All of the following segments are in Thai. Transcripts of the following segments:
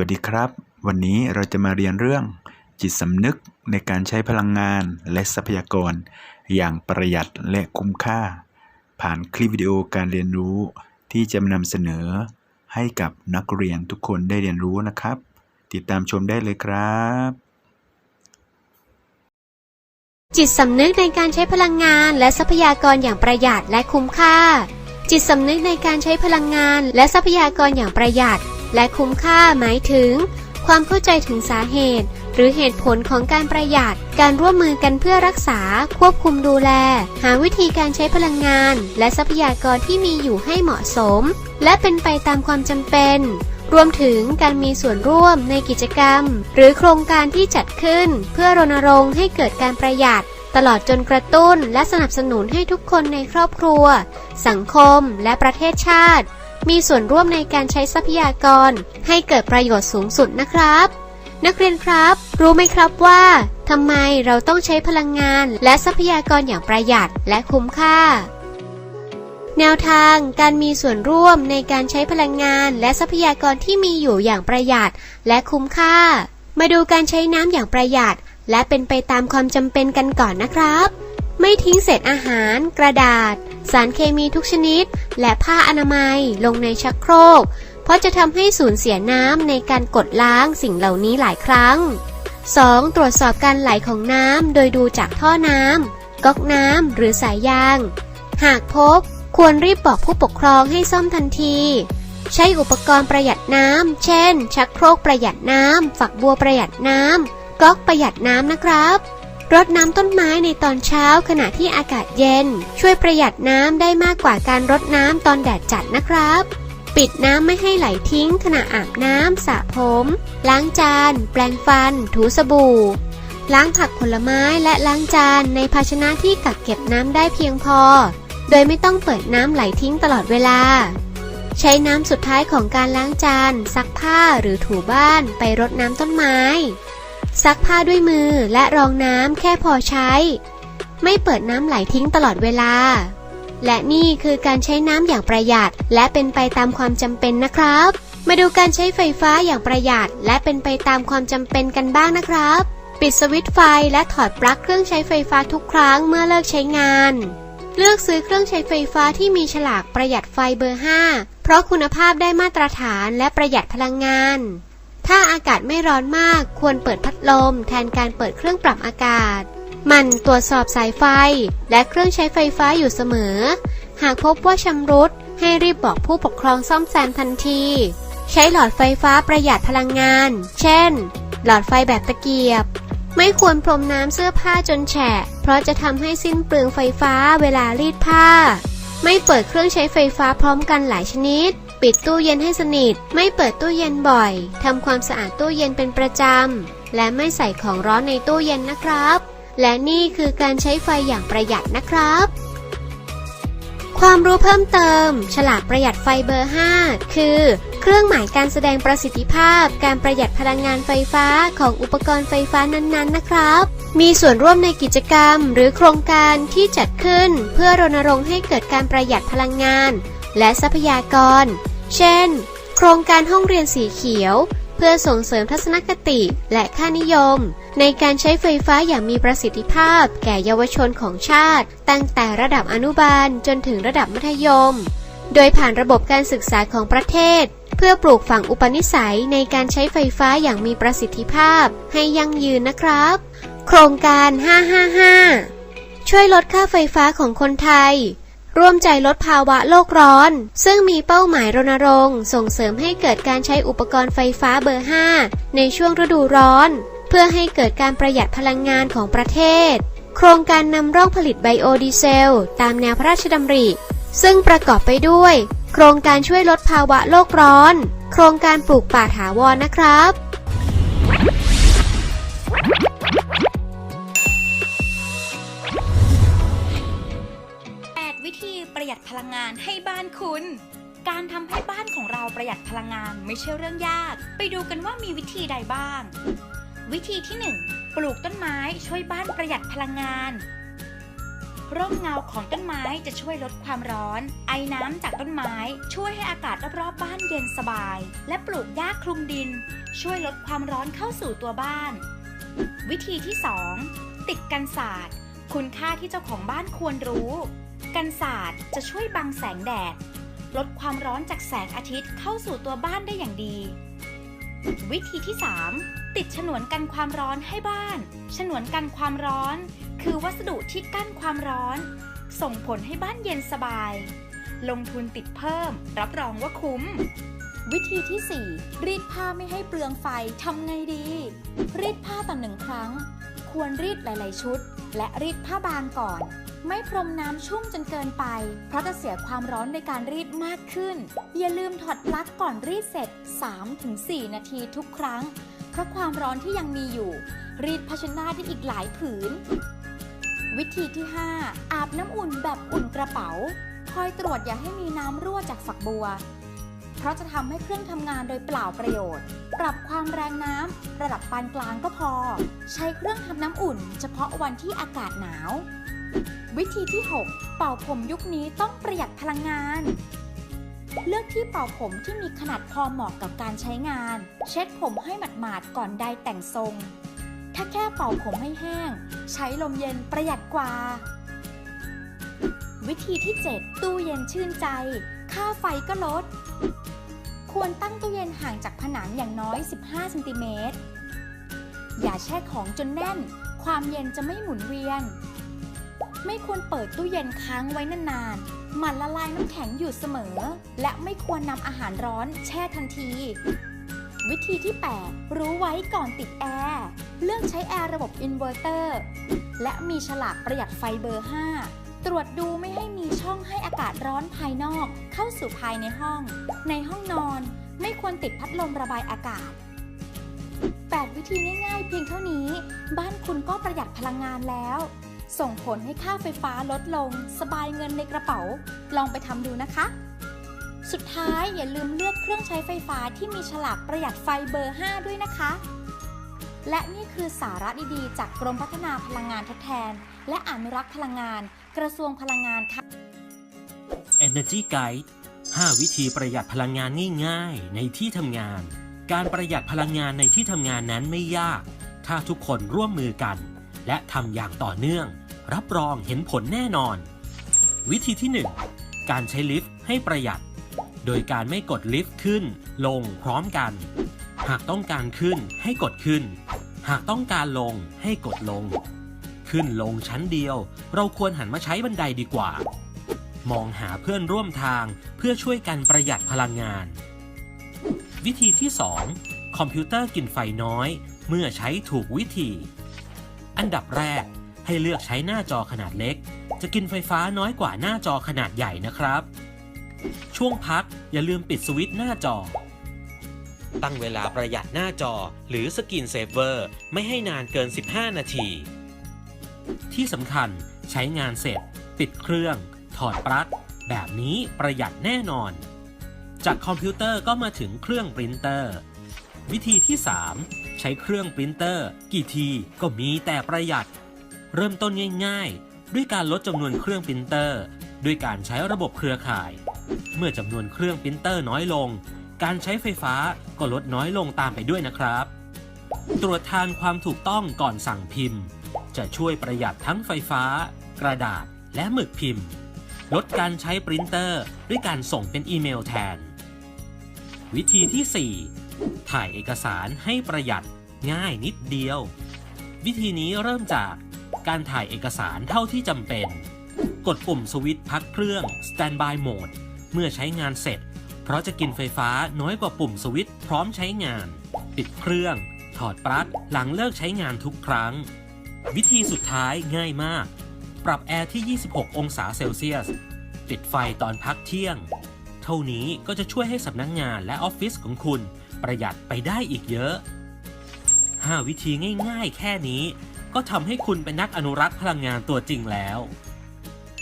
วัสดีครับ วันนี้เราจะมาเรียนเรื่องจิตสำนึกในการใช้พลังงานและทรัพยากร อย่างประหยัดและคุ้มค่า ผ่านคลิปวิดีโอการเรียนรู้ที่จะนำเสนอ ให้กับนักเรียนทุกคนได้เรียนรู้นะครับ ติดตามชมได้เลยครับ จิตสำนึกในการใช้พลังงานและทรัพยากรอย่างประหยัดและคุ้มค่า จิตสำนึกในการใช้พลังงานและทรัพยากรอย่างประหยัด และคุ้มค่าหมายถึง ความเข้าใจถึงสาเหตุ หรือเหตุผลของการประหยัด การร่วมมือกันเพื่อรักษา ควบคุมดูแล หาวิธีการใช้พลังงาน และทรัพยากรที่มีอยู่ให้เหมาะสม และเป็นไปตามความจำเป็นรวมถึงการมีส่วนร่วมในกิจกรรม หรือโครงการที่จัดขึ้น เพื่อรณรงค์ให้เกิดการประหยัด ตลอดจนกระตุ้นและสนับสนุนให้ทุกคนในครอบครัว สังคมและประเทศชาติ มีส่วนร่วมในการใช้ทรัพยากร ให้เกิดประโยชน์สูงสุดนะครับ นักเรียนครับ รู้ไหมครับว่าทำไมเราต้องใช้พลังงานและทรัพยากรอย่างประหยัดและคุ้มค่า แนวทางการมีส่วนร่วมในการใช้พลังงานและทรัพยากรที่มีอยู่อย่างประหยัดและคุ้มค่า มาดูการใช้น้ำอย่างประหยัด และเป็นไปตามความจำเป็นกันก่อนนะครับ ไม่ทิ้งเศษอาหาร กระดาษ สารเคมีทุกชนิด และผ้าอนามัยลงในชักโครก เพราะจะทำให้สูญเสียน้ำในการกดล้างสิ่งเหล่านี้หลายครั้ง 2. ตรวจสอบการไหลของน้ำโดยดูจากท่อน้ำก๊อกน้ำหรือสายยาง หากพบ ควรรีบบอกผู้ปกครองให้ซ่อมทันที ใช้อุปกรณ์ประหยัดน้ำ เช่น ชักโครกประหยัดน้ำ ฝักบัวประหยัดน้ำ ก๊อกประหยัดน้ำนะครับ รดน้ำต้นไม้ในตอนเช้าขณะที่อากาศเย็น ช่วยประหยัดน้ำได้มากกว่าการรดน้ำตอนแดดจัดนะครับ ปิดน้ำไม่ให้ไหลทิ้ง ขณะอาบน้ำสระผม ล้างจาน แปรงฟัน ถูสบู่ ล้างผักผลไม้และล้างจานในภาชนะที่กักเก็บน้ำได้เพียงพอ โดยไม่ต้องเปิดน้ำไหลทิ้งตลอดเวลา ใช้น้ำสุดท้ายของการล้างจานซักผ้าหรือถูบ้านไปรดน้ำต้นไม้ ซักผ้าด้วยมือและรองน้ำแค่พอใช้ ไม่เปิดน้ำไหลทิ้งตลอดเวลา และนี่คือการใช้น้ำอย่างประหยัดและเป็นไปตามความจำเป็นนะครับ มาดูการใช้ไฟฟ้าอย่างประหยัดและเป็นไปตามความจำเป็นกันบ้างนะครับ ปิดสวิตช์ไฟและถอดปลั๊กเครื่องใช้ไฟฟ้าทุกครั้งเมื่อเลิกใช้งาน เลือกซื้อเครื่องใช้ไฟฟ้าที่มีฉลากประหยัดไฟเบอร์ 5 เพราะคุณภาพได้มาตรฐานและประหยัดพลังงาน ถ้าอากาศไม่ร้อนมากควรเปิดพัดลม แทนการเปิดเครื่องปรับอากาศ มันตรวจสอบสายไฟ และเครื่องใช้ไฟฟ้าอยู่เสมอ หากพบว่าชำรุด ให้รีบบอกผู้ปกครองซ่อมแซมทันที ใช้หลอดไฟฟ้าประหยัดพลังงาน เช่น หลอดไฟแบบตะเกียบ ไม่ควรพรมน้ำเสื้อผ้าจนแฉะ เพราะจะทำให้สิ้นเปลืองไฟฟ้าเวลารีดผ้า ไม่เปิดเครื่องใช้ไฟฟ้าพร้อมกันหลายชนิด ปิดตู้เย็นให้สนิท ไม่เปิดตู้เย็นบ่อยทำความสะอาดตู้เย็นเป็นประจำ และไม่ใส่ของร้อนในตู้เย็นนะครับ และนี่คือการใช้ไฟอย่างประหยัดนะครับ ความรู้เพิ่มเติม ฉลากประหยัดไฟเบอร์ 5 คือ เครื่องหมายการแสดงประสิทธิภาพ การประหยัดพลังงานไฟฟ้าของอุปกรณ์ไฟฟ้านั้นๆนะครับมีส่วนร่วมในกิจกรรมหรือโครงการที่จัดขึ้น เพื่อรณรงค์ให้เกิดการประหยัดพลังงาน และทรัพยากร เช่น โครงการห้องเรียนสีเขียว เพื่อส่งเสริมทัศนคติและค่านิยม ในการใช้ไฟฟ้าอย่างมีประสิทธิภาพ แก่เยาวชนของชาติ ตั้งแต่ระดับอนุบาลจนถึงระดับมัธยม โดยผ่านระบบการศึกษาของประเทศ เพื่อปลูกฝังอุปนิสัยในการใช้ไฟฟ้าอย่างมีประสิทธิภาพ ให้ยั่งยืนนะครับ โครงการ 555 ช่วยลดค่าไฟฟ้าของคนไทย ร่วมใจลดภาวะโลกร้อน ซึ่งมีเป้าหมายรณรงค์ ส่งเสริมให้เกิดการใช้อุปกรณ์ไฟฟ้าเบอร์ 5 ในช่วงฤดูร้อน เพื่อให้เกิดการประหยัดพลังงานของประเทศ โครงการนำร่องผลิตไบโอดีเซล ตามแนวพระราชดำริ ซึ่งประกอบไปด้วย โครงการช่วยลดภาวะโลกร้อน โครงการปลูกป่าถาวรนะครับานคุณ การทำให้บ้านของเราประหยัดพลังงานไม่ใช่เรื่องยาก ไปดูกันว่ามีวิธีใดบ้าง วิธีที่ 1 ปลูกต้นไม้ช่วยบ้านประหยัดพลังงาน ร่มเงาของต้นไม้จะช่วยลดความร้อน ไอ้น้ำจากต้นไม้ช่วยให้อากาศรอบๆบ้านเย็นสบาย และปลูกหญ้าคลุมดิน ช่วยลดความร้อนเข้าสู่ตัวบ้าน วิธีที่ 2 ติดกันศาสตร์ คุณค่าที่เจ้าของบ้านควรรู้ กันศาสตร์จะช่วยบังแสงแดด ลดความร้อนจากแสงอาทิตย์เข้าสู่ตัวบ้านได้อย่างดี วิธีที่ 3 ติดฉนวนกันความร้อนให้บ้าน ฉนวนกันความร้อน คือวัสดุที่กั้นความร้อน ส่งผลให้บ้านเย็นสบาย ลงทุนติดเพิ่ม รับรองว่าคุ้ม วิธีที่ 4 รีดผ้าไม่ให้เปลืองไฟทำไงดี รีดผ้าต่อหนึ่งครั้ง ควรรีดหลาย ๆ ชุด และรีดผ้าบางก่อน ไม่พรมน้ำชุ่มจนเกินไป เพราะจะเสียความร้อนในการรีดมากขึ้น อย่าลืมถอดปลั๊กก่อนรีดเสร็จ 3-4 นาทีทุกครั้ง เพราะความร้อนที่ยังมีอยู่ รีดภาชนะได้อีกหลายผืน วิธีที่ 5 อาบน้ำอุ่นแบบอุ่นกระเป๋า คอยตรวจอย่าให้มีน้ำรั่วจากฝักบัว เพราะจะทำให้เครื่องทำงานโดยเปล่าประโยชน์ ปรับความแรงน้ำระดับปานกลางก็พอ ใช้เครื่องทำน้ำอุ่น เฉพาะวันที่อากาศหนาว วิธีที่ 6 เป่าผมยุคนี้ต้องประหยัดพลังงาน เลือกที่เป่าผมที่มีขนาดพอเหมาะกับการใช้งาน เช็ดผมให้หมาดๆก่อนใดแต่งทรง ถ้าแค่เป่าผมให้แห้ง ใช้ลมเย็นประหยัดกว่า วิธีที่ 7 ตู้เย็นชื่นใจ ค่าไฟก็ลด ควรตั้งตู้เย็นห่างจากผนังอย่างน้อย 15ซนติเมตรอย่าแช่ของจนแน่น ความเย็นจะไม่หมุนเวียน ไม่ควรเปิดตู้เย็นค้างไว้นานๆ หมันละลายน้ำแข็งอยู่เสมอ และไม่ควรนำอาหารร้อนแช่ทันที วิธีที่ 8 รู้ไว้ก่อนติดแอร์ เลือกใช้แอร์ระบบอินเวอร์เตอร์ และมีฉลากประหยัดไฟเบอร์ 5ตรวจดูไม่ให้มีช่องให้อากาศร้อนภายนอกเข้าสู่ภายในห้อง ในห้องนอนไม่ควรติดพัดลมระบายอากาศ 8 วิธีง่ายๆ เพียงเท่านี้ บ้านคุณก็ประหยัดพลังงานแล้ว ส่งผลให้ค่าไฟฟ้าลดลง สบายเงินในกระเป๋า ลองไปทำดูนะคะ สุดท้ายอย่าลืมเลือกเครื่องใช้ไฟฟ้าที่มีฉลากประหยัดไฟเบอร์ 5 ด้วยนะคะ และนี่คือสาระดีๆ จากกรมพัฒนาพลังงานทดแทน และอนุรักษ์พลังงาน กระทรวงพลังงานค่ะ Energy Guide 5 วิธีประหยัดพลังงานง่ายๆ ในที่ทำงาน การประหยัดพลังงานในที่ทำงานนั้นไม่ยาก ถ้าทุกคนร่วมมือกัน และทำอย่างต่อเนื่อง รับรองเห็นผลแน่นอน วิธีที่ 1 การใช้ลิฟต์ให้ประหยัด โดยการไม่กดลิฟต์ขึ้น ลงพร้อมกัน หากต้องการขึ้นให้กดขึ้น หากต้องการลงให้กดลง ขึ้นลงชั้นเดียว เราควรหันมาใช้บันไดดีกว่า มองหาเพื่อนร่วมทางเพื่อช่วยกันประหยัดพลังงาน วิธีที่ 2 คอมพิวเตอร์กินไฟน้อย เมื่อใช้ถูกวิธี อันดับแรก ให้เลือกใช้หน้าจอขนาดเล็ก จะกินไฟฟ้าน้อยกว่าหน้าจอขนาดใหญ่นะครับ ช่วงพักอย่าลืมปิดสวิตช์หน้าจอ ตั้งเวลาประหยัดหน้าจอหรือสกินเซฟเวอร์ไม่ให้นานเกิน 15 นาที ที่สำคัญใช้งานเสร็จ ปิดเครื่อง ถอดปลั๊กแบบนี้ประหยัดแน่นอน จากคอมพิวเตอร์ก็มาถึงเครื่องปรินเตอร์ วิธีที่ 3 ใช้เครื่องปรินเตอร์ กี่ทีก็มีแต่ประหยัด เริ่มต้นง่ายๆ ด้วยการลดจำนวนเครื่องปรินเตอร์ ด้วยการใช้ระบบเครือข่าย เมื่อจำนวนเครื่องปรินเตอร์น้อยลง การใช้ไฟฟ้าก็ลดน้อยลงตามไปด้วยนะครับ ตรวจทานความถูกต้องก่อนสั่งพิมพ์ จะช่วยประหยัดทั้งไฟฟ้า กระดาษ และหมึกพิมพ์ ลดการใช้ปรินเตอร์ ด้วยการส่งเป็นอีเมลแทน วิธีที่ 4 ถ่ายเอกสารให้ประหยัดง่ายนิดเดียว วิธีนี้เริ่มจาก การถ่ายเอกสารเท่าที่จำเป็น กดปุ่มสวิตช์พักเครื่อง Standby Mode เมื่อใช้งานเสร็จ เพราะจะกินไฟฟ้าน้อยกว่าปุ่มสวิตช์พร้อมใช้งาน ปิดเครื่อง ถอดปลั๊กหลังเลิกใช้งานทุกครั้ง วิธีสุดท้ายง่ายมาก ปรับแอร์ที่ 26 องศาเซลเซียส ปิดไฟตอนพักเที่ยง เท่านี้ก็จะช่วยให้สำนักงงานและออฟฟิศของคุณ ประหยัดไปได้อีกเยอะ 5 วิธีง่าย ๆ แค่นี้ ก็ทำให้คุณเป็นนักอนุรักษ์พลังงานตัวจริงแล้ว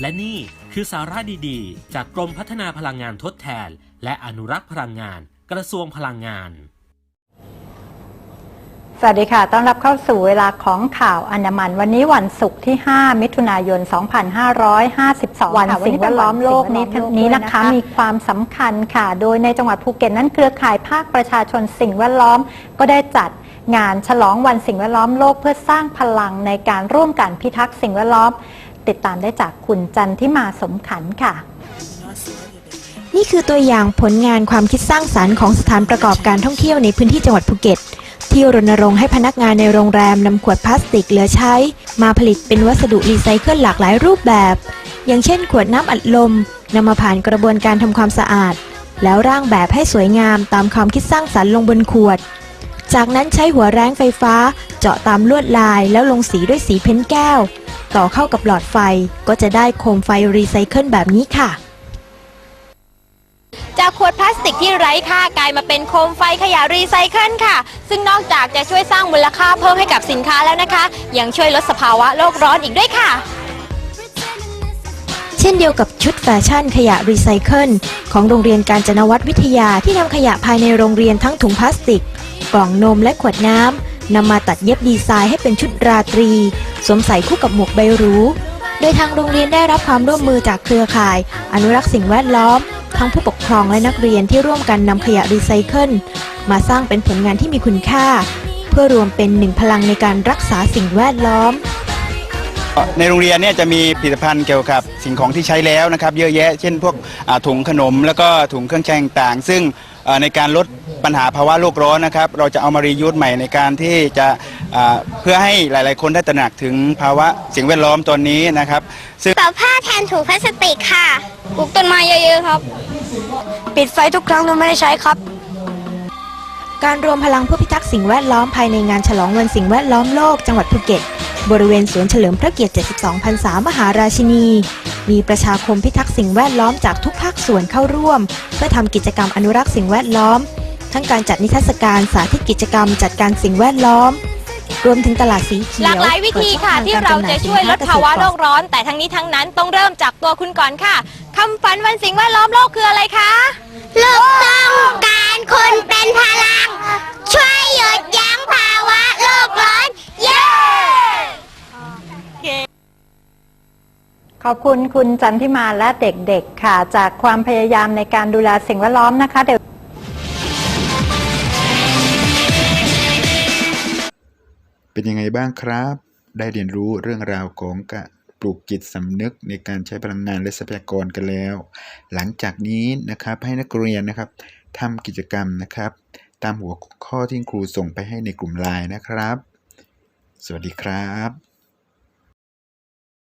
และนี่คือสาระดีๆ จากกรมพัฒนาพลังงานทดแทน และอนุรักษ์พลังงาน กระทรวงพลังงาน สวัสดีค่ะ ต้อนรับเข้าสู่เวลาของข่าวอันดามัน วันนี้วันศุกร์ที่ 5 มิถุนายน 2552 วันสิ่งแวดล้อมโลกนี้นี้นะคะ มีความสำคัญค่ะ โดยในจังหวัดภูเก็ตนั้นเครือข่ายภาคประชาชนสิ่งแวดล้อมก็ได้จัดงานฉลองวันสิ่งแวดล้อมโลกเพื่อสร้างพลังในการร่วมกันพิทักษ์สิ่งแวดล้อม ติดตามได้จากคุณจันทิมาสมขันธ์ค่ะนี่คือตัวอย่างผลงานความคิดสร้างสารรค์ของสถานประกอบการท่องเที่ยวในพื้นที่จังหวัดภูเก็ต ที่รณรงค์ให้พนักงานในโรงแรมนำขวดพลาสติกเหลือใช้ มาผลิตเป็นวัสดุรีไซเคิลหลากหลายรูปแบบ อย่างเช่น ขวดน้ำอัดลมนำมาผ่านกระบวนการทำความสะอาด แล้วร่างแบบให้สวยงามตามความคิดสร้างสรรค์ลงบนขวด จากนั้นใช้หัวแรงไฟฟ้า เจาะตามลวดลายแล้วลงสีด้วยสีเพ้นแก้ว ต่อเข้ากับหลอดไฟก็จะได้โคมไฟรีไซเคิลแบบนี้ค่ะ จากขวดพลาสติกที่ไร้ค่ากลายมาเป็นโคมไฟขยะรีไซเคิลค่ะ ซึ่งนอกจากจะช่วยสร้างมูลค่าเพิ่มให้กับสินค้าแล้วนะคะ ยังช่วยลดสภาวะโลกร้อนอีกด้วยค่ะ เช่นเดียวกับชุดแฟชั่นขยะรีไซเคิลของโรงเรียนการจนวัฒน์วิทยาที่นำขยะภายในโรงเรียนทั้งถุงพลาสติก กล่องนมและขวดน้ำนำมาตัดเย็บดีไซน์ให้เป็นชุดราตรี สวมใส่คู่กับหมวกใบหรูโดยทางโรงเรียนได้รับความร่วมมือจากเครือข่าย อนุรักษ์สิ่งแวดล้อม ทั้งผู้ปกครองและนักเรียนที่ร่วมกันนำขยะรีไซเคิลมาสร้างเป็นผลงานที่มีคุณค่า เพื่อรวมเป็นหนึ่งพลังในการรักษาสิ่งแวดล้อม ในโรงเรียนเนี่ยจะมีผลิตภัณฑ์เกี่ยวกับสิ่งของที่ใช้แล้วนะครับ เยอะแยะ เช่นพวกถุงขนมแล้วก็ถุงเครื่องใช้ต่างๆซึ่งในการลดปัญหาภาวะโลกร้อนนะครับ เราจะเอามารียูสใหม่ในการที่จะ เพื่อให้หลาย ๆ คนได้ตระหนักถึงภาวะสิ่งแวดล้อมตอนนี้นะครับ ซึ่งต่อผ้าแทนถุงพลาสติกค่ะปลูกต้นไม้เยอะ ๆ ครับ ปิดไฟทุกครั้งที่ไม่ได้ใช้ครับ การรวมพลังเพื่อพิทักษ์สิ่งแวดล้อมภายในงานฉลองวันสิ่งแวดล้อมโลกจังหวัดภูเก็ตบริเวณสวนเฉลิมพระเกียรติ 72พรรษามหาราชินี มีประชาคมพิทักษ์สิ่งแวดล้อมจากทุกภาคส่วนเข้าร่วม เพื่อทำกิจกรรมอนุรักษ์สิ่งแวดล้อม ทั้งการจัดนิทรรศการสาธิตกิจกรรมจัดการสิ่งแวดล้อม รวมถึงตลาดสีเขียวหลากหลายวิธีค่ะปิดที่ช่องเราทงกจะจำหน่ช่วยลดภาวะโลกสินค้ร้อน แต่ทั้งนี้ทั้งนั้นต้องเริ่มจากตัวคุณก่อนค่ะคำฝันวันสิ่งแวดล้อมโลกคืออะไรคะโลกต้องการคนเป็นพลัง ช่วยหยุดยั้งภาวะโลกร้อน เย้ขอบคุณคุณจันทิมาและเด็กๆค่ะ จากความพยายามในการดูแลสิ่งแวดล้อมนะคะเดี๋ยว เป็นยังไงบ้างครับ ได้เรียนรู้เรื่องราวของกะปลูกจิตสำนึกในการใช้พลังงานและทรัพยากรกันแล้ว หลังจากนี้นะครับให้นักเรียนนะครับทำกิจกรรมนะครับ ตามหัวข้อที่ครูส่งไปให้ในกลุ่มไลน์นะครับ สวัสดีครับ